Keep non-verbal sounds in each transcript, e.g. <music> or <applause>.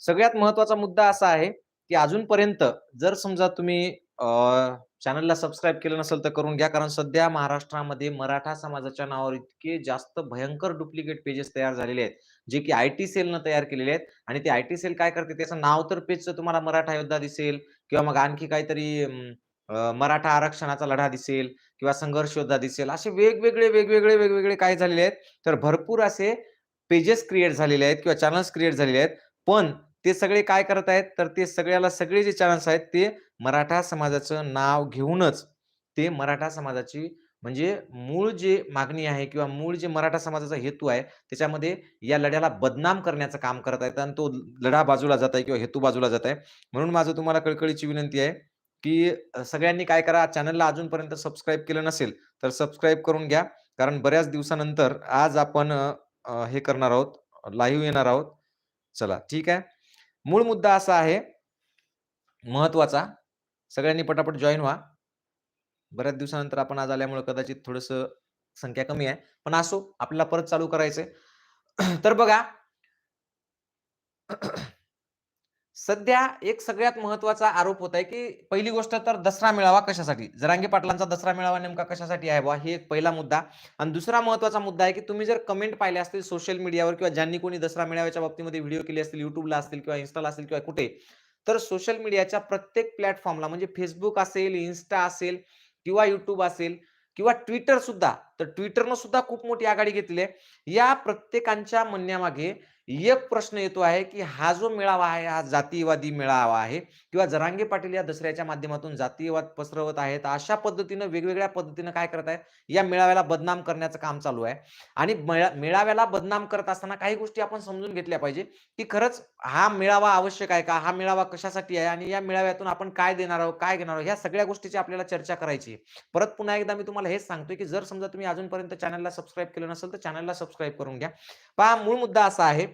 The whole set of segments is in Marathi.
सगळ्यात महत्त्वाचा मुद्दा असा आहे, की अजूनपर्यंत जर समजा तुम्ही चॅनलला सबस्क्राईब केलं नसेल तर करून घ्या. कारण सध्या महाराष्ट्रामध्ये मराठा समाजाच्या नावावर इतके जास्त भयंकर डुप्लिकेट पेजेस तयार झालेले आहेत, जे की आय-टी सेलनं तयार केलेले आहेत आणि ते आय-टी सेल काय करते त्याचं नाव तर पेजचं तुम्हाला मराठा योद्धा दिसेल किंवा मग आणखी काहीतरी मराठा आरक्षणाचा लढा दिसेल किंवा संघर्ष योद्धा दिसेल. असे वेगवेगळे, वेगवेगळे, वेगवेगळे काय झालेले आहेत, तर भरपूर असे पेजेस क्रिएट झालेले आहेत किंवा चॅनल्स क्रिएट झालेले आहेत. पण ते सगळे काय करत आहेत, तर ते सगळ्याला सगळे जे चॅनल्स आहेत ते मराठा समाजाचं नाव घेऊनच ते मराठा समाजाची म्हणजे मूळ जे मागणी आहे किंवा मूळ जे मराठा समाजाचा हेतू आहे, त्याच्यामध्ये या लढ्याला बदनाम करण्याचं काम करत आहेत आणि तो लढा बाजूला जात आहे किंवा हेतू बाजूला जात आहे. म्हणून माझं तुम्हाला कळकळीची विनंती आहे, की सगळ्यांनी काय करा चॅनलला अजूनपर्यंत सबस्क्राईब केलं नसेल, तर सबस्क्राईब करून घ्या. कारण बऱ्याच दिवसानंतर आज आपण हे करणार आहोत, लाईव्ह येणार आहोत. चला ठीक आहे. मूळ मुद्दा असा आहे महत्त्वाचा. सगळ्यांनी पटापट जॉईन व्हा. बऱ्याच दिवसानंतर आपण आज आल्यामुळे कदाचित थोडस संख्या कमी आहे. पण असो आपल्याला परत चालू करायचंय. तर बघा सध्या एक सगळ्यात महत्त्वाचा आरोप होत आहे, की पहिली गोष्ट तर दसरा मेळावा कशासाठी? जरांगे पाटलांचा दसरा मेळावा नेमका कशासाठी आहे बा हे एक पहिला मुद्दा आणि दुसरा महत्त्वाचा मुद्दा आहे, की तुम्ही जर कमेंट पाहिले असतील सोशल मीडियावर किंवा ज्यांनी कोणी दसरा मेळाव्याच्या बाबतीमध्ये व्हिडिओ केले असतील, युट्यूबला असतील किंवा इन्स्टाला असेल किंवा कुठे, तर सोशल मीडियाच्या प्रत्येक प्लॅटफॉर्मला म्हणजे फेसबुक असेल, इन्स्टा असेल किंवा युट्यूब असेल किंवा ट्विटर सुद्धा, तर ट्विटरनं सुद्धा खूप मोठी आघाडी घेतली आहे. या प्रत्येकांच्या म्हणण्यामागे एक प्रश्न येतो आहे, की हा जो मेळावा आहे, हा जातीयवादी मेळावा आहे किंवा जरांगे पाटील या दसऱ्याच्या माध्यमातून जातीयवाद पसरवत आहेत. अशा पद्धतीनं वेगवेगळ्या पद्धतीनं काय करत आहेत, या मेळाव्याला बदनाम करण्याचं काम चालू आहे आणि मेळा मेळाव्याला बदनाम करत असताना काही गोष्टी आपण समजून घेतल्या पाहिजे, की खरंच हा मेळावा आवश्यक आहे का? हा मेळावा कशासाठी आहे आणि या मेळाव्यातून आपण काय देणार आहोत, काय घेणार आहोत, ह्या सगळ्या गोष्टीची आपल्याला चर्चा करायची आहे. परत पुन्हा एकदा मी तुम्हाला हेच सांगतोय, की जर समजा तुम्ही अजूनपर्यंत चॅनलला सबस्क्राईब केलं नसेल, तर चॅनलला सबस्क्राईब करून घ्या. पहा मूळ मुद्दा असा आहे,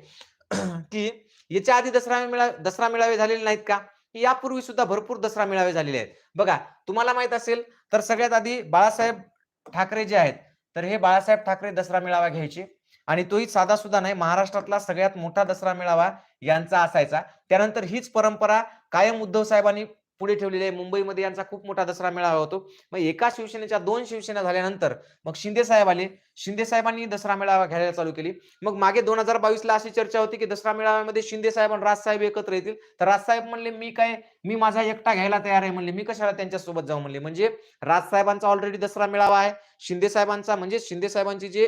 <clears throat> की याच्या आधी दसरा मेळा दसरा मेळावे झालेले नाहीत का? यापूर्वी सुद्धा भरपूर दसरा मेळावे झालेले आहेत. बघा तुम्हाला माहीत असेल, तर सगळ्यात आधी बाळासाहेब ठाकरे जे आहेत, तर हे बाळासाहेब ठाकरे दसरा मेळावा घ्यायचे आणि तोही साधा सुद्धा नाही, महाराष्ट्रातला सगळ्यात मोठा दसरा मेळावा यांचा असायचा. त्यानंतर हीच परंपरा कायम उद्धव साहेबांनी पुढे ठेवलेली आहे. मुंबईमध्ये यांचा खूप मोठा दसरा मेळावा होतो. मग एका शिवसेनेच्या दोन शिवसेना झाल्यानंतर मग शिंदे साहेब आले. शिंदे साहेबांनी दसरा मेळावा घ्यायला चालू केली. मग मागे 2022ला अशी चर्चा होती, की दसरा मेळाव्यामध्ये शिंदे साहेब आणि राज साहेब एकत्र येतील. तर राज साहेब म्हणले, "मी काय मी माझा एकटा घ्यायला तयार आहे" म्हणले. "मी कशाला त्यांच्यासोबत जाऊ" म्हणले. म्हणजे राज साहेबांचा ऑलरेडी दसरा मेळावा आहे. शिंदे साहेबांचा म्हणजे शिंदे साहेबांची जी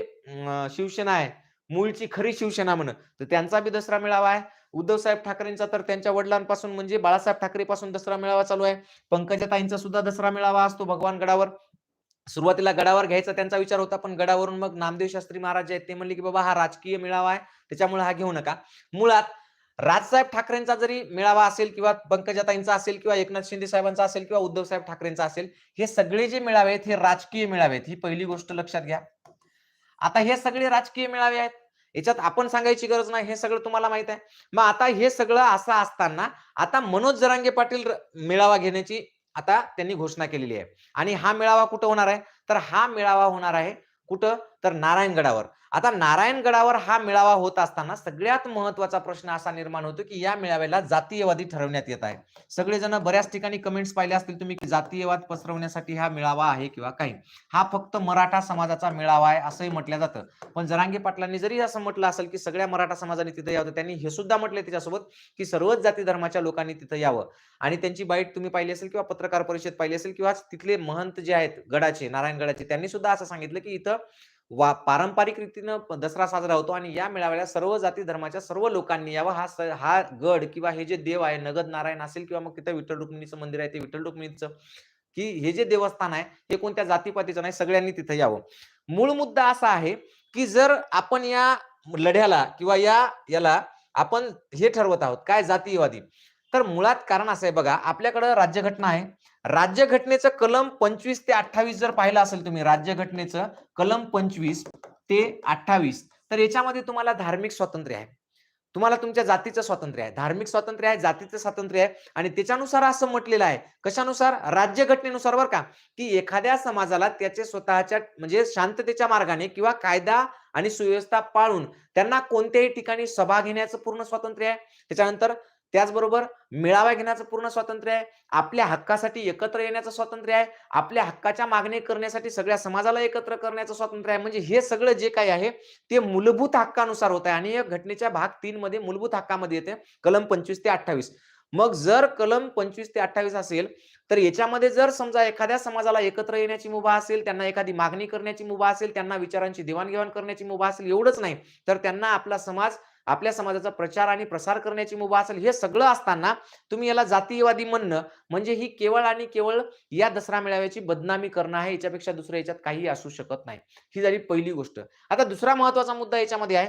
शिवसेना आहे, मूळची खरी शिवसेना म्हण तर त्यांचा बी दसरा मेळावा आहे. उद्धव साहेब ठाकरेंचा तर त्यांच्या वडिलांपासून म्हणजे बाळासाहेब ठाकरेपासून दसरा मेळावा चालू आहे. पंकजाताईंचा सुद्धा दसरा मेळावा असतो भगवान गडावर. सुरुवातीला गडावर घ्यायचा त्यांचा विचार होता, पण गडावरून मग नामदेव शास्त्री महाराज आहेत ते म्हणले, की "बाबा हा राजकीय मेळावा आहे, त्याच्यामुळे हा घेऊ नका." मुळात राजसाहेब ठाकरेंचा जरी मेळावा असेल किंवा पंकजाताईंचा असेल किंवा एकनाथ शिंदे साहेबांचा असेल किंवा उद्धव साहेब ठाकरेंचा असेल, हे सगळे जे मेळावे आहेत, हे राजकीय मेळावे आहेत. ही पहिली गोष्ट लक्षात घ्या. आता हे सगळे राजकीय मेळावे आहेत. याच्यात आपण सांगायची गरज नाही, हे सगळं तुम्हाला माहीत आहे. मग आता हे सगळं असं असताना आता मनोज जरांगे पाटील मेळावा घेण्याची आता त्यांनी घोषणा केलेली आहे आणि हा मेळावा कुठं होणार आहे? तर हा मेळावा होणार आहे कुठं? तर नारायणगडावर. आता नारायणगडावर हा मेळावा होत असताना सगळ्यात महत्त्वाचा प्रश्न असा निर्माण होतो, की या मेळाव्याला जातीयवादी ठरवण्यात येत आहे. सगळेजण बऱ्याच ठिकाणी कमेंट्स पाहिले असतील तुम्ही, की जातीयवाद पसरवण्यासाठी हा मेळावा आहे किंवा काही. हा फक्त मराठा समाजाचा मेळावा आहे असंही म्हटलं जातं. पण जरांगे पाटलांनी जरी असं म्हटलं असेल, की सगळ्या मराठा समाजाने तिथे यावं, त्यांनी हे सुद्धा म्हटलंय त्याच्यासोबत, की सर्वच जाती धर्माच्या लोकांनी तिथं यावं आणि त्यांची बाईट तुम्ही पाहिली असेल किंवा पत्रकार परिषद पाहिली असेल किंवा तिथले महंत जे आहेत गडाचे, नारायणगडाचे त्यांनी सुद्धा असं सांगितलं, की इथं वा पारंपरिक रीतीनं दसरा साजरा होतो आणि या मेळाव्याला सर्व जाती धर्माच्या सर्व लोकांनी यावं. हा हा गड किंवा हे जे देव आहे, नगद नारायण असेल किंवा मग तिथं विठ्ठल रुक्मिणीचं मंदिर आहे, ते विठ्ठल रुक्मिणीचं, की हे जे देवस्थान आहे, हे कोणत्या जातीपातीचं नाही, सगळ्यांनी तिथं यावं. मूळ मुद्दा असा आहे, की जर आपण या लढ्याला किंवा या याला आपण हे ठरवत आहोत, काय जातीयवादी. तर मुळात कारण असं आहे बघा, आपल्याकडं राज्यघटना आहे. राज्यघटनेचं कलम 25 ते 28 जर पाहिलं असेल तुम्ही, राज्यघटनेचं कलम 25 ते 28 तर याच्यामध्ये तुम्हाला धार्मिक स्वातंत्र्य आहे. तुम्हाला तुमच्या जातीचं स्वातंत्र्य आहे. धार्मिक स्वातंत्र्य आहे जातीचं स्वातंत्र्य आहे. आणि त्याच्यानुसार असं म्हटलेलं आहे. कशानुसार? राज्यघटनेनुसार बरं का की एखाद्या समाजाला त्याचे स्वतःच्या म्हणजे शांततेच्या मार्गाने किंवा कायदा आणि सुव्यवस्था पाळून त्यांना कोणत्याही ठिकाणी सभा घेण्याचं पूर्ण स्वातंत्र्य आहे. त्याच्यानंतर त्याचबरोबर मेळावा घेण्याचं पूर्ण स्वातंत्र्य आहे. आपल्या हक्कासाठी एकत्र येण्याचं स्वातंत्र्य आहे. आपल्या हक्काच्या मागणी करण्यासाठी सगळ्या समाजाला एकत्र करण्याचं स्वातंत्र्य आहे. म्हणजे हे सगळं जे काही आहे ते मूलभूत हक्कानुसार होत आहे. आणि या घटनेच्या भाग तीन मध्ये मूलभूत हक्कामध्ये येते कलम पंचवीस ते अठ्ठावीस. मग जर कलम पंचवीस ते अठ्ठावीस असेल तर याच्यामध्ये जर समजा एखाद्या समाजाला एकत्र येण्याची मुभा असेल त्यांना एखादी मागणी करण्याची मुभा असेल त्यांना विचारांची देवाणघेवाण करण्याची मुभा असेल एवढंच नाही तर त्यांना आपला समाज आपल्या समाजाचा प्रचार आणि प्रसार करण्याची मुभा असेल हे सगळं असताना तुम्ही याला जातीयवादी म्हणणं म्हणजे ही केवळ आणि केवळ या दसरा मेळाव्याची बदनामी करणं आहे याच्यापेक्षा दुसऱ्या याच्यात काही असू शकत नाही. ही झाली पहिली गोष्ट. आता दुसरा महत्त्वाचा मुद्दा याच्यामध्ये आहे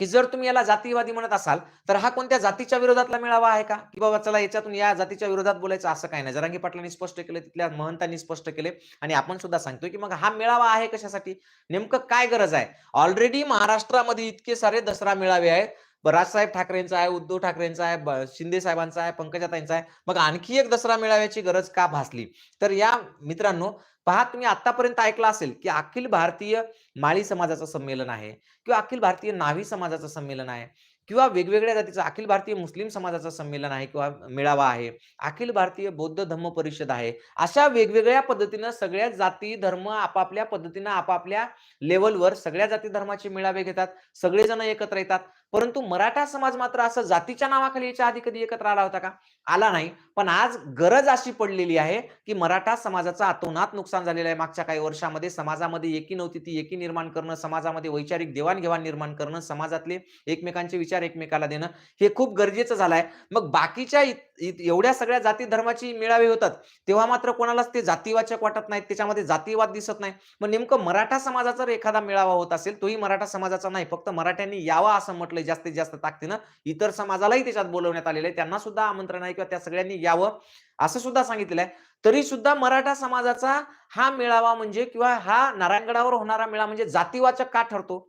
की जर तुम्ही याला जातीवादी म्हणत असाल तर हा कोणत्या जातीच्या विरोधातला मिळावा आहे का? की बाबा चला याच्यातून या जातीच्या विरोधात बोलायचं असं काही नाही. जरांगी पाटलांनी स्पष्ट केले तिथल्या महंतांनी स्पष्ट केले आणि आपण सुद्धा सांगतोय की मग हा मेळावा आहे कशासाठी? नेमकं काय गरज आहे? ऑलरेडी महाराष्ट्रामध्ये इतके सारे दसरा मेळावे आहेत. राजसाहेब ठाकरेंचा आहे उद्धव ठाकरेंचा आहे ब- शिंदे साहेबांचा आहे पंकजाताईंचा आहे. मग आणखी एक दसरा मेळाव्याची गरज का भासली? तर या मित्रांनो पहा तुम्ही आतापर्यंत ऐकलं असेल की अखिल भारतीय माळी समाजाचं संमेलन आहे किंवा अखिल भारतीय नावी समाजाचं संमेलन आहे किंवा वेगवेगळ्या जातीचं अखिल भारतीय मुस्लिम समाजाचं संमेलन आहे किंवा मेळावा आहे अखिल भारतीय बौद्ध धम्म परिषद आहे अशा वेगवेगळ्या पद्धतीनं सगळ्या जाती धर्म आपापल्या पद्धतीनं आपापल्या लेवलवर सगळ्या जाती धर्माचे मेळावे घेतात सगळेजण एकत्र येतात. परंतु मराठा समाज मात्र असं जातीच्या नावाखाली याच्या आधी कधी एकत्र आला होता का? आला नाही. पण आज गरज अशी पडलेली आहे की मराठा समाजाचं अतोनात नुकसान झालेलं आहे. मागच्या काही वर्षामध्ये समाजामध्ये एकी नव्हती ती एकी निर्माण करणं समाजामध्ये वैचारिक देवाणघेवाण निर्माण करणं समाजातले एकमेकांचे विचार एकमेकाला देणं हे खूप गरजेचं झालं आहे मग बाकीच्या एवढ्या सगळ्या जाती धर्माची मेळावे होतात तेव्हा मात्र कोणालाच ते जातीवाचक वाटत नाहीत त्याच्यामध्ये जातीवाद दिसत नाही. मग नेमकं मराठा समाजाचा जर एखादा मेळावा होत असेल तोही मराठा समाजाचा नाही फक्त मराठ्यांनी यावा असं म्हटलंय जास्तीत जास्त ताकदीनं. इतर समाजालाही त्याच्यात बोलवण्यात आलेलं आहे त्यांना सुद्धा आमंत्रण आहे किंवा त्या सगळ्यांनी यावं असं सुद्धा सांगितलेलं आहे. तरी सुद्धा मराठा समाजाचा हा मेळावा म्हणजे किंवा हा नारायणगडावर होणारा मेळा म्हणजे जातीवाचक का ठरतो?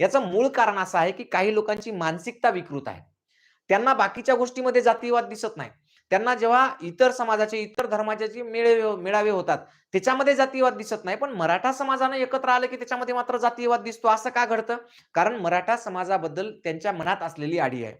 याचं मूळ कारण असं आहे की काही लोकांची मानसिकता विकृत आहे. त्यांना बाकीच्या गोष्टीमध्ये जातीवाद दिसत नाही. त्यांना जेव्हा इतर समाजाचे इतर धर्माचे जे मेळावे मेळावे होतात त्याच्यामध्ये जातीवाद दिसत नाही. पण मराठा समाजानं एकत्र आलं की त्याच्यामध्ये मात्र जातीयवाद दिसतो. असं का घडतं? कारण मराठा समाजाबद्दल त्यांच्या मनात असलेली आडी आहे.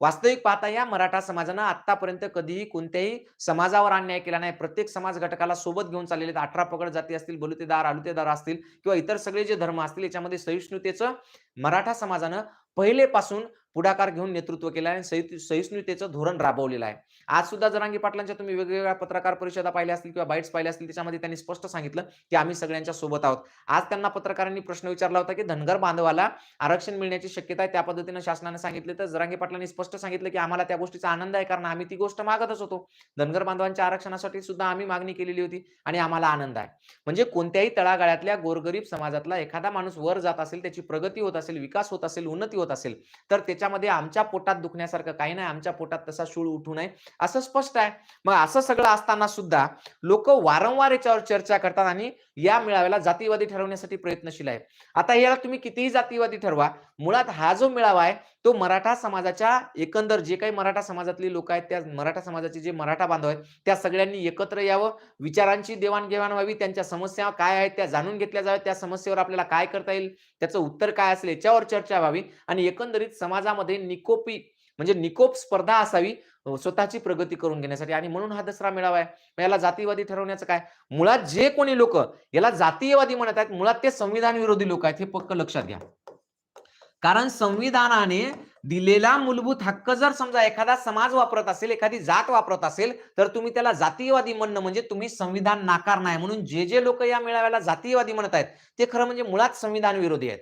वास्तविक पाहता या मराठा समाजानं आतापर्यंत कधीही कोणत्याही समाजावर अन्याय केला नाही. प्रत्येक समाज घटकाला सोबत घेऊन चाललेले आहेत. अठरा पगड जाती असतील बलुतेदार आलुतेदार असतील किंवा इतर सगळे जे धर्म असतील याच्यामध्ये सहिष्णुतेचं मराठा समाजानं पहिलेपासून पुढाकार घेऊन नेतृत्व केलं आहे. आणि सहि- सहिष्णुतेचं धोरण राबवलेलं आहे. आज सुद्धा जरांगी पाटलांच्या तुम्ही वेगवेगळ्या पत्रकार परिषदा पाहिल्या असतील किंवा बाईट्स पाहिल्या असतील त्याच्यामध्ये त्यांनी स्पष्ट सांगितलं की आम्ही सगळ्यांच्या सोबत आहोत. आज त्यांना पत्रकारांनी प्रश्न विचारला होता की धनगर बांधवाला आरक्षण मिळण्याची शक्यता आहे त्या पद्धतीनं शासनाने सांगितले. तर जरांगी पाटलांनी स्पष्ट सांगितलं की आम्हाला त्या गोष्टीचा आनंद आहे कारण आम्ही ती गोष्ट मागतच होतो. धनगर बांधवांच्या आरक्षणासाठी सुद्धा आम्ही मागणी केलेली होती आणि आम्हाला आनंद आहे. म्हणजे कोणत्याही तळागाळातल्या गोरगरीब समाजातला एखादा माणूस वर जात असेल त्याची प्रगती होत असेल विकास होत असेल उन्नती होत असेल तर त्याच्यामध्ये आमच्या पोटात दुखण्यासारखं काही नाही आमच्या पोटात तसा शूळ उठू नये असं स्पष्ट आहे. मग असं सगळं असताना सुद्धा लोक वारंवार याच्यावर चर्चा करतात आणि या मेळाव्याला जातीवादी ठरवण्यासाठी प्रयत्नशील आहे आता याला तुम्ही कितीही जातीवादी ठरवा मुळात हा जो मेळावा आहे तो मराठा समाजाच्या एकंदर जे काही मराठा समाजातली लोक आहेत त्या मराठा समाजाचे जे मराठा बांधव आहेत त्या सगळ्यांनी एकत्र यावं. विचारांची देवाणघेवाण व्हावी त्यांच्या समस्या काय आहेत त्या जाणून घेतल्या जाव्यात त्या समस्येवर आपल्याला काय करता येईल त्याचं उत्तर काय असेल याच्यावर चर्चा व्हावी आणि एकंदरीत समाजामध्ये निकोपी म्हणजे निकोप स्पर्धा असावी स्वतःची प्रगती करून घेण्यासाठी. आणि म्हणून हा दसरा मेळावा आहे. मग याला जातीवादी ठरवण्याचं काय? मुळात जे कोणी लोक याला जातीयवादी म्हणत आहेत मुळात ते संविधान विरोधी लोक आहेत हे पक्क लक्षात घ्या. कारण संविधानाने दिलेला मूलभूत हक्क जर समजा एखादा समाज वापरत असेल एखादी जात वापरत असेल तर तुम्ही त्याला जातीयवादी म्हणणं म्हणजे तुम्ही संविधान नाकारणार म्हणून जे जे लोक या मेळाव्याला जातीयवादी म्हणत आहेत ते खरं म्हणजे मुळात संविधान विरोधी आहेत.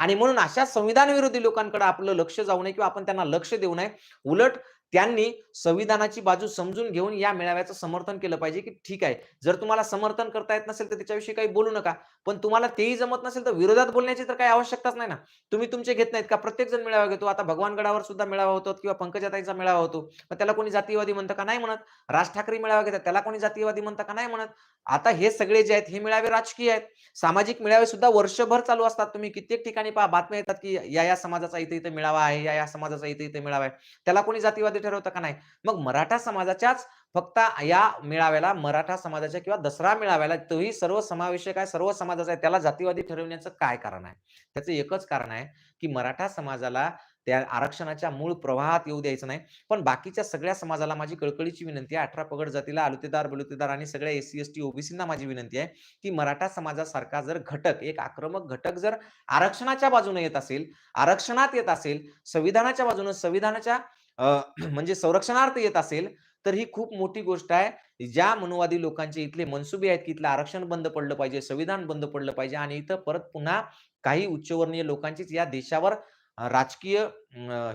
आणि म्हणून अशा संविधान विरोधी लोकांकडे आपलं लक्ष जाऊ नये किंवा आपण त्यांना लक्ष देऊ नये उलट त्यांनी संविधानाची बाजू समजून घेऊन या मेळाव्याचं समर्थन केलं पाहिजे, की ठीक आहे, जर तुम्हाला समर्थन करता येत नसेल, तर त्याच्याविषयी काही बोलू नका. पण तुम्हाला तेही जमत नसेल, तर विरोधात बोलण्याची तर काही आवश्यकताच नाही ना. तुम्ही तुमचे घेत नाहीत का? प्रत्येक जण मेळावा घेतो. आता भगवानगडावर सुद्धा मेळावा होतो किंवा पंकजाताईचा मेळावा होतो. मग त्याला कोणी जातीयवादी म्हणतं का? नाही म्हणत. राज ठाकरे मेळावा घेतात, त्याला कोणी जातीयवादी म्हणतं का? नाही म्हणत. आता हे सगळे जे आहेत, हे मेळावे राजकीय आहेत. सामाजिक मेळावे सुद्धा वर्षभर चालू असतात. तुम्ही कित्येक ठिकाणी पहा बातम्या येतात, की या-या समाजाचा इथे-इथे मेळावा आहे, या-या समाजाचा इथे-इथे मेळावा आहे. त्याला कोणी जातीवादी ठरवतं का? नाही. मग मराठा समाजाच्याच फक्त या मेळाव्याला मराठा समाजाच्या किंवा दसरा मेळाव्याला तोही सर्व समावेशक आहे, सर्व समाजाचा आहे. त्याला जातीवादी ठरवण्याचं काय कारण आहे? त्याचं एकच कारण आहे, की मराठा समाजाला त्या आरक्षणाच्या मूळ प्रवाहात येऊ द्यायचं नाही. पण बाकीच्या सगळ्या समाजाला माझी कळकळीची विनंती आहे. 18 पगड जातीला आलुतेदार, बलुतेदार आणि सगळ्या एस-सी, एस-टी, ओबीसींना माझी विनंती आहे, की मराठा समाजासारखा जर घटक, एक आक्रमक घटक जर आरक्षणाच्या बाजूने येत असेल, आरक्षणात येत असेल, संविधानाच्या बाजूने संविधानाच्या <clears throat> म्हणजे संरक्षणार्थ येत असेल, तर ही खूप मोठी गोष्ट आहे. ज्या मनुवादी लोकांचे इथले मनसुबे आहेत, की इथलं आरक्षण बंद पडलं पाहिजे, संविधान बंद पडलं पाहिजे आणि इथं परत पुन्हा काही उच्चवर्णीय लोकांचीच या देशावर राजकीय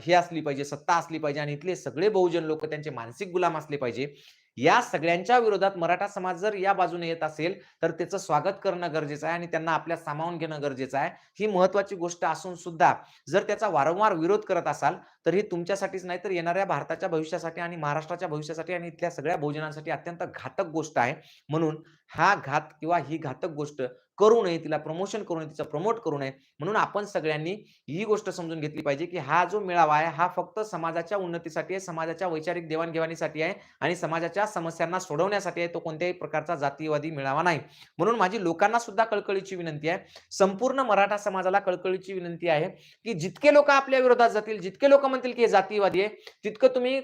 हे असली पाहिजे, सत्ता असली पाहिजे आणि इथले सगळे बहुजन लोक त्यांचे मानसिक गुलाम असले पाहिजे. या सगळ्यांच्या विरोधात मराठा समाज जर या बाजूने येत असेल, तर त्याचं स्वागत करणं गरजेचं आहे आणि त्यांना आपल्या सामावून घेणं गरजेचं आहे. ही महत्त्वाची गोष्ट असून सुद्धा जर त्याचा वारंवार विरोध करत असाल, तर हे तुमच्यासाठीच नाही तर येणाऱ्या भारताच्या भविष्यासाठी आणि महाराष्ट्राच्या भविष्यासाठी आणि इथल्या सगळ्या बहुजनांसाठी अत्यंत घातक गोष्ट आहे. म्हणून हा घात किंवा ही घातक गोष्ट करू नये, तिला प्रमोशन करू नये, तिचं प्रमोट करू नये. म्हणून आपण सगळ्यांनी ही गोष्ट समजून घेतली पाहिजे, की हा जो मेळावा आहे, हा फक्त समाजाच्या उन्नतीसाठी आहे, समाजाच्या वैचारिक देवाणघेवाणीसाठी आहे आणि समाजाच्या समस्यांना सोडवण्यासाठी आहे. तो कोणत्याही प्रकारचा जातीयवादी मेळावा नाही. म्हणून माझी लोकांना सुद्धा कळकळीची विनंती आहे. संपूर्ण मराठा समाजाला कळकळीची विनंती आहे, की जितके लोक आपल्या विरोधात जातील, जितके लोक म्हणतील, की हे जातीवादी आहे, तितकं तुम्ही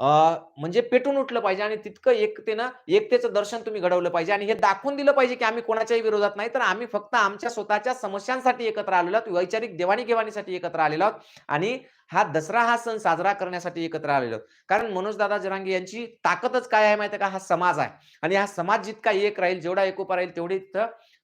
म्हणजे पेटून उठलं पाहिजे आणि तितकं एकतेनं एकतेचं दर्शन तुम्ही घडवलं पाहिजे आणि हे दाखवून दिलं पाहिजे, की आम्ही कोणाच्याही विरोधात नाही, तर आम्ही फक्त आमच्या स्वतःच्या समस्यांसाठी एकत्र आलेलो आहोत, वैचारिक देवाणीघेवाणीसाठी एकत्र आलेलो आहोत आणि हा दसरा हा सण साजरा करण्यासाठी एकत्र आलेलो कारण मनोजदादा जरांगे यांची ताकदच काय आहे माहिती का? हा समाज आहे आणि हा समाज जितका एक राहील, जेवढा एकोपा राहील, तेवढी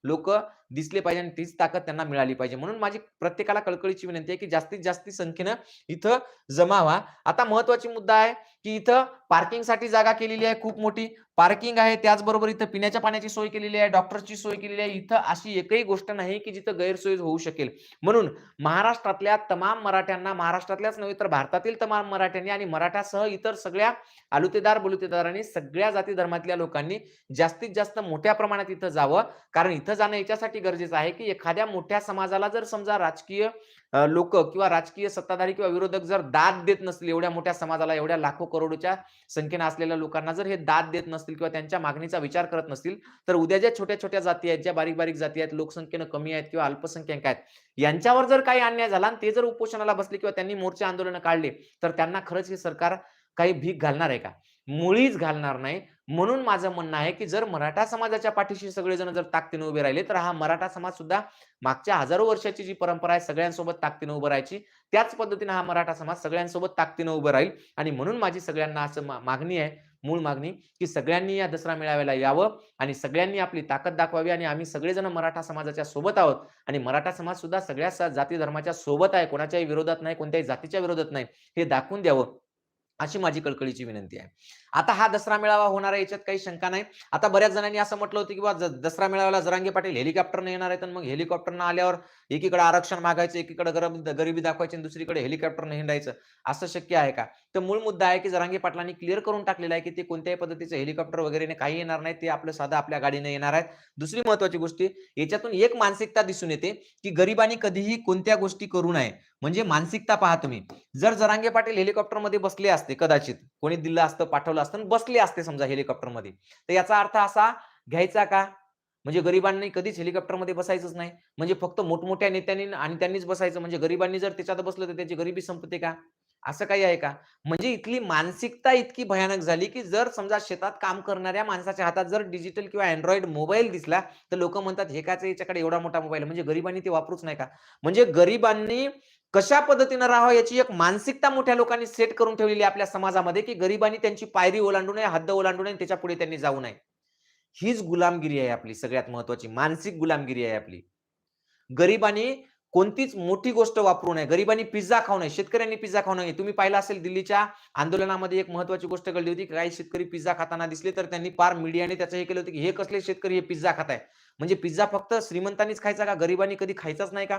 लोक दिसले पाहिजे आणि तीच ताकद त्यांना मिळाली पाहिजे. म्हणून माझी प्रत्येकाला कळकळीची विनंती आहे, की जास्तीत जास्त संख्येनं इथं जमा व्हा. आता महत्वाची मुद्दा आहे, की इथं पार्किंगसाठी जागा केलेली आहे खूप मोठी. पार्किंग आहे, त्याचबरोबर इथं पिण्याच्या पाण्याची सोय केलेली आहे, डॉक्टरची सोय केलेली आहे. इथं अशी एकही गोष्ट नाही, की जिथं गैरसोय होऊ शकेल. म्हणून महाराष्ट्रातल्या तमाम मराठ्यांना, महाराष्ट्रातल्याच नव्हे तर भारतातील तमाम मराठ्यांनी आणि मराठासह इतर सगळ्या आलुतेदार, बलुतेदारांनी सगळ्या जाती धर्मातल्या लोकांनी जास्तीत जास्त मोठ्या प्रमाणात इथं जावं. कारण इथं जाणं याच्यासाठी गरजेचं आहे, की एखाद्या मोठ्या समाजाला जर समजा राजकीय लोक किंवा राजकीय सत्ताधारी किंवा विरोधक जर दाद देत नसतील एवढ्या मोठ्या समाजाला, एवढ्या लाखो करोडोच्या संख्येने असलेल्या लोकांना जर हे दाद देत नसतील किंवा त्यांच्या मागणीचा विचार करत नसतील, तर उद्या ज्या छोट्या-छोट्या जाती आहेत, ज्या बारीक-बारीक जाती आहेत, लोकसंख्येनं कमी आहेत किंवा अल्पसंख्याक आहेत, यांच्यावर जर काही अन्याय झाला आणि ते जर उपोषणाला बसले किंवा त्यांनी मोर्चे आंदोलनं काढले, तर त्यांना खरंच हे सरकार काही भीक घालणार आहे का? मुळीच घालणार नाही. म्हणून माझं म्हणणं आहे, की जर मराठा समाजाच्या पाठीशी सगळेजण जर ताकदीने उभे राहिले, तर हा मराठा समाज सुद्धा मागच्या हजारो वर्षाची जी परंपरा आहे सगळ्यांसोबत ताकदीने उभं राहायची, त्याच पद्धतीने हा मराठा समाज सगळ्यांसोबत ताकदीने उभं राहील आणि म्हणून माझी सगळ्यांना असं मागणी आहे, मूळ मागणी, की सगळ्यांनी या दसरा मेळाव्याला यावं आणि सगळ्यांनी आपली ताकद दाखवावी आणि आम्ही सगळेजण मराठा समाजाच्या सोबत आहोत आणि मराठा समाज सुद्धा सगळ्या जाती धर्माच्या सोबत आहे. कोणाच्याही विरोधात नाही, कोणत्याही जातीच्या विरोधात नाही. हे दाखवून द्यावं. अशी माझी कळकळीची विनंती आहे. आता हा दसरा मेळावा होणार आहे याच्यात काही शंका नाही. आता बऱ्याच जणांनी असं म्हटलं होतं, की बा ज दसरा मेळाव्याला जरांगे पाटील हेलिकॉप्टरने येणार आहेत तर मग हेलिकॉप्टरनं आल्यावर एकीकडे आरक्षण मागायचं, एकीकडे गरब गरिबी दाखवायची आणि दुसरीकडे हेलिकॉप्टरने हिंडायचं. असं शक्य आहे का? तर मूळ मुद्दा आहे, की जरांगे पाटलांनी क्लिअर करून टाकलेला आहे, की ते कोणत्याही पद्धतीचं हेलिकॉप्टर वगैरेने काही येणार नाही. ते आपलं साधं आपल्या गाडीने येणार आहेत. दुसरी महत्त्वाची गोष्टी याच्यातून एक मानसिकता दिसून येते, की गरिबांनी कधीही कोणत्या गोष्टी करू नये. म्हणजे मानसिकता पहा तुम्ही. जर जरांगे पाटील हेलिकॉप्टरमध्ये बसले असते कदाचित, कोणी दिलं असतं, पाठवलं असतं बसले असते समजा हेलिकॉप्टरमध्ये, तर याचा अर्थ असा घ्यायचा का? म्हणजे गरिबांनी कधीच हेलिकॉप्टरमध्ये बसायचंच नाही. म्हणजे फक्त मोठमोठ्या नेत्यांनी आणि त्यांनीच बसायचं. म्हणजे गरिबांनी जर त्याच्यात बसलं तर त्याची गरिबी संपते का? असं काही आहे का? म्हणजे इथली मानसिकता इतकी भयानक झाली, की जर समजा शेतात काम करणाऱ्या माणसाच्या हातात जर डिजिटल किंवा अँड्रॉइड मोबाईल दिसला, तर लोक म्हणतात, "हे कायचं याच्याकडे एवढा मोठा मोबाईल म्हणजे गरिबांनी ते वापरूच नाही का? म्हणजे गरिबांनी कशा पद्धतीनं राहावं याची एक मानसिकता मोठ्या लोकांनी सेट करून ठेवलेली आहे आपल्या समाजामध्ये, की गरिबांनी त्यांची पायरी ओलांडू नये, हद्द ओलांडू नये त्याच्या त्याच्यापुढे त्यांनी जाऊ नये. हीच गुलामगिरी आहे आपली सगळ्यात महत्त्वाची. मानसिक गुलामगिरी आहे आपली. गरिबांनी कोणतीच मोठी गोष्ट वापरू नये गरिबांनी पिझ्झा खाऊ नये शेतकऱ्यांनी पिझ्झा खाऊ नये तुम्ही पाहिलं असेल दिल्लीच्या आंदोलनामध्ये एक महत्वाची गोष्ट घडली होती की काही शेतकरी पिझ्झा खाताना दिसले तर त्यांनी पार मीडियाने त्याचं हे केलं होतं की हे कसले शेतकरी हे पिझ्झा खाताय म्हणजे पिझ्झा फक्त श्रीमंतांनीच खायचा का गरिबांनी कधी खायचाच नाही का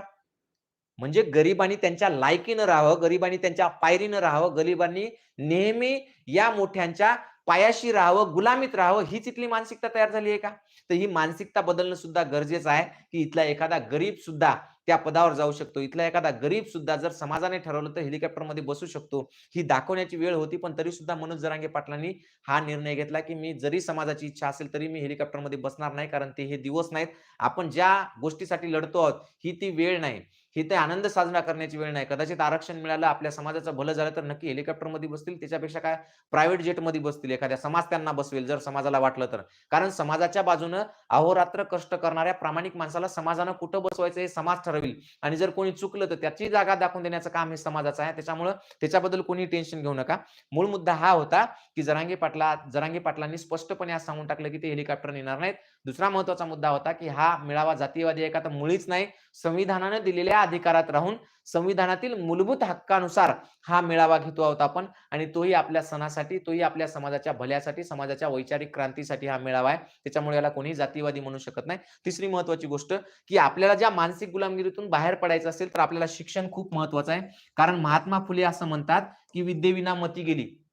म्हणजे गरिबांनी त्यांच्या लायकीनं राहावं गरिबांनी त्यांच्या पायरीनं राहावं गरिबांनी नेहमी या मोठ्यांच्या पायाशी राहावं गुलामीत राहावं हीच इथली मानसिकता तयार झाली आहे का? तर ही मानसिकता बदलणं सुद्धा गरजेचं आहे की इथला एखादा गरीब सुद्धा त्या पदावर जाऊ शकतो. इथला एखादा गरीब सुद्धा जर समाजाने ठरवलं तर हेलिकॉप्टरमध्ये बसू शकतो. ही दाखवण्याची वेळ होती पण तरी सुद्धा मनोज जरांगे पाटलांनी हा निर्णय घेतला की मी जरी समाजाची इच्छा असेल तरी मी हेलिकॉप्टरमध्ये बसणार नाही कारण ते हे दिवस नाहीत. आपण ज्या गोष्टीसाठी लढतो आहोत ही ती वेळ नाही. ही ते आनंद साजरा करण्याची वेळ नाही. कदाचित आरक्षण मिळालं आपल्या समाजाचं भलं झालं तर नक्की हेलिकॉप्टरमध्ये बसतील. त्याच्यापेक्षा काय? प्रायव्हेट जेटमध्ये बसतील. एखाद्या समाज त्यांना बसवेल जर समाजाला वाटलं तर. कारण समाजाच्या बाजूनं अहोरात्र कष्ट करणाऱ्या प्रामाणिक माणसाला समाजानं कुठं बसवायचं हे समाज ठरवेल. आणि जर कोणी चुकलं तर त्याची जागा दाखवून देण्याचं काम हे समाजाचं आहे. त्याच्यामुळं त्याच्याबद्दल कोणी टेन्शन घेऊ नका. मूळ मुद्दा हा होता की जरांगे पाटला जरांगे पाटलांनी स्पष्टपणे आज सांगून टाकलं की ते हेलिकॉप्टर येणार नाहीत. दुसरा महत्त्वाचा मुद्दा होता की हा मेळावा जातीयवादी आहे का? तर मुळीच नाही. संविधानानं दिलेल्या अधिकारात राहून संविधानातील मूलभूत हक्कानुसार हा मेळावा घेतो आहोत आपण. आणि तोही आपल्या सणासाठी तोही आपल्या समाजाच्या भल्यासाठी समाजाच्या वैचारिक क्रांतीसाठी हा मेळावा आहे. त्याच्यामुळे याला कोणी जातीवादी म्हणू शकत नाही. तिसरी महत्वाची गोष्ट की आपल्याला ज्या मानसिक गुलामगिरीतून बाहेर पडायचं असेल तर आपल्याला शिक्षण खूप महत्वाचं आहे. कारण महात्मा फुले असं म्हणतात की विद्येविना मती गेली.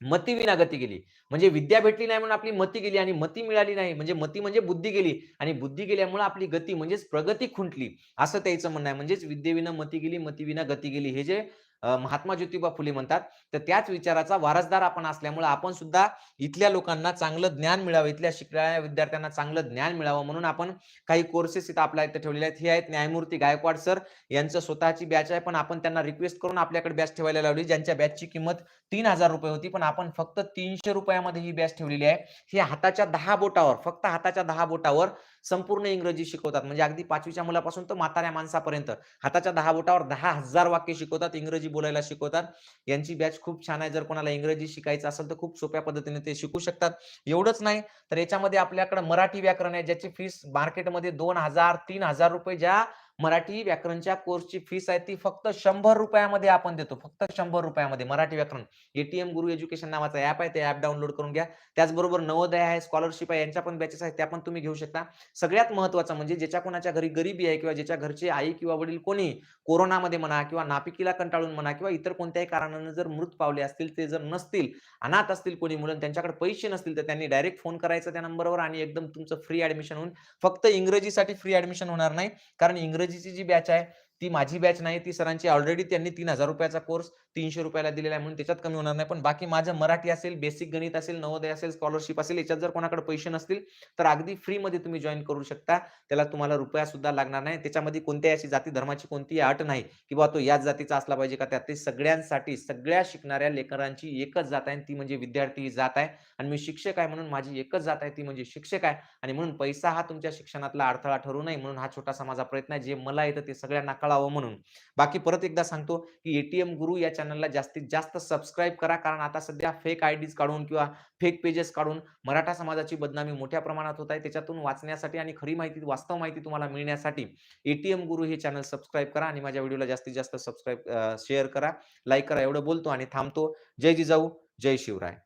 मती विना गती गेली. म्हणजे विद्या भेटली नाही म्हणून आपली मती गेली आणि मती मिळाली नाही. म्हणजे मती म्हणजे बुद्धी गेली आणि बुद्धी गेल्यामुळे आपली गती म्हणजेच प्रगती खुंटली. असं त्याचं म्हणणं आहे. म्हणजेच विद्येविना मती गेली मतीविना गती गेली. हे जे महात्मा ज्योतिबा फुले म्हणतात तर त्याच विचाराचा वारसदार आपण असल्यामुळे आपण सुद्धा इथल्या लोकांना चांगलं ज्ञान मिळावं इथल्या शिकणाऱ्या विद्यार्थ्यांना चांगलं ज्ञान मिळावं म्हणून आपण काही कोर्सेस इथं आपल्या इथं ठेवलेले आहेत. हे आहेत न्यायमूर्ती गायकवाड सर. यांचं स्वतःची बॅच आहे पण आपण त्यांना रिक्वेस्ट करून आपल्याकडे बॅच ठेवायला लावली ज्यांच्या बॅचची किंमत तीन हजार रुपये होती. पण आपण फक्त तीनशे रुपये रुपयामध्ये ही बॅच ठेवलेली आहे. हे हाताच्या दहा बोटावर फक्त हाताच्या दहा बोटावर संपूर्ण इंग्रजी शिकवतात. म्हणजे अगदी पाचवीच्या मुलापासून तर म्हाताऱ्या माणसापर्यंत. हाताच्या दहा बोटावर दहा हजार वाक्य शिकवतात इंग्रजी बोलायला शिकवतात. यांची बॅच खूप छान आहे. जर कोणाला इंग्रजी शिकायचं असेल तर खूप सोप्या पद्धतीने ते शिकू शकतात. एवढंच नाही तर याच्यामध्ये आपल्याकडे मराठी व्याकरण आहे ज्याची फीस मार्केटमध्ये दोन हजार तीन हजार रुपये ज्या मराठी व्याकरणच्या कोर्सची फीस आहे ती फक्त शंभर रुपयामध्ये आपण देतो. फक्त शंभर रुपयामध्ये मराठी व्याकरण. एटीएम गुरु एज्युकेशन नावाचा ऍप आहे ते ऍप डाउनलोड करून घ्या. त्याचबरोबर नवोदय आहे स्कॉलरशिप आहे यांच्या पण बॅचेस आहेत त्या पण तुम्ही घेऊ शकता. सगळ्यात महत्वाचं म्हणजे ज्याच्या कोणाच्या घरी गरिबी आहे किंवा ज्याच्या घरचे आई किंवा वडील कोणी कोरोनामध्ये म्हणा किंवा नापिकीला कंटाळून म्हणा किंवा इतर कोणत्याही कारणानं जर मृत पावले असतील ते जर नसतील अनाथ असतील कोणी मुलं त्यांच्याकडे पैसे नसतील तर त्यांनी डायरेक्ट फोन करायचा त्या नंबरवर आणि एकदम तुमचं फ्री ऍडमिशन होऊन फक्त इंग्रजीसाठी फ्री ऍडमिशन होणार नाही. कारण इंग्रजी इंग्रजीची जी बॅच आहे ती माझी बॅच नाही ती सरांची ऑलरेडी त्यांनी तीन हजार रुपयाचा कोर्स तीनशे रुपयाला दिलेला आहे म्हणून त्याच्यात कमी होणार नाही. पण बाकी माझं मराठी असेल बेसिक गणित असेल नवोदय असेल स्कॉलरशिप असेल याच्यात जर कोणाकडे पैसे नसतील तर अगदी फ्रीमध्ये तुम्ही जॉईन करू शकता. त्याला तुम्हाला रुपया सुद्धा लागणार नाही. त्याच्यामध्ये कोणत्याही अशी जाती धर्माची कोणतीही अट नाही किंवा तो याच जातीचा असला पाहिजे का त्यात ते सगळ्यांसाठी सगळ्या शिकणाऱ्या लेकरांची एकच जात आहे आणि ती म्हणजे विद्यार्थी ही जात आहे. आणि मी शिक्षक आहे म्हणून माझी एकच जात आहे ती म्हणजे शिक्षक आहे. आणि म्हणून पैसा हा तुमच्या शिक्षणातला अडथळा ठरू नये म्हणून हा छोटासा माझा प्रयत्न आहे. जे मला येतं ते सगळ्यांना कळावं म्हणून. बाकी परत एकदा सांगतो की एटीएम गुरु या चॅनलला जास्तीत जास्त सबस्क्राईब करा. कारण आता सध्या फेक आयडीज काढून किंवा फेक पेजेस काढून मराठा समाजाची बदनामी मोठ्या प्रमाणात होत आहे. त्याच्यातून वाचण्यासाठी आणि खरी माहिती वास्तव माहिती तुम्हाला मिळण्यासाठी एटीएम गुरु हे चॅनल सबस्क्राईब करा आणि माझ्या व्हिडिओला जास्तीत जास्त सबस्क्राईब शेअर करा. लाईक करा. एवढं बोलतो आणि थांबतो. जय जिजाऊ. जय शिवराय.